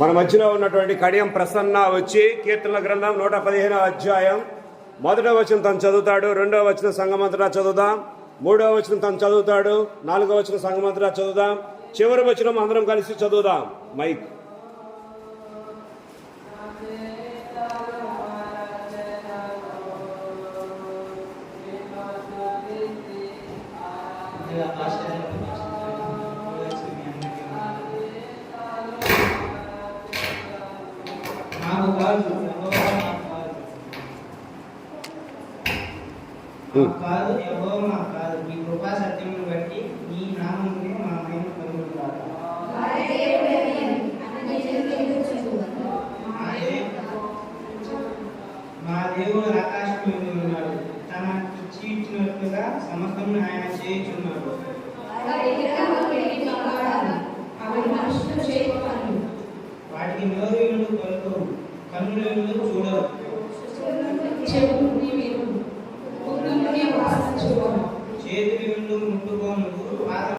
మన మధ్యలో ఉన్నటువంటి కడియం ప్రసన్న వచ్చి కీర్తన గ్రంథం నూట పదిహేనో అధ్యాయం. మొదట వచనం తను చదువుతాడు రెండవ వచ్చిన సంగమంతటా చదువుదాం మూడవ వచనం తను చదువుతాడు నాలుగవ వచ్చిన సంగమంతటా చదువుదాం చివరి వచనం అందరం కలిసి చదువుదాం. మైక్. ఇలా నాకు కాదు కాదు నాకు కాదు. కాదు ఈ కృపా సత్యమును బట్టి ఈ నామమునే మా మహిమ మా దేవుడు ఆకాశం ఉన్నాడు. తన ఇచ్చి ఇచ్చినట్లుగా సమస్తమును ఆయన చేయుచున్నాడు. వాటికి నోరు 감사합니다.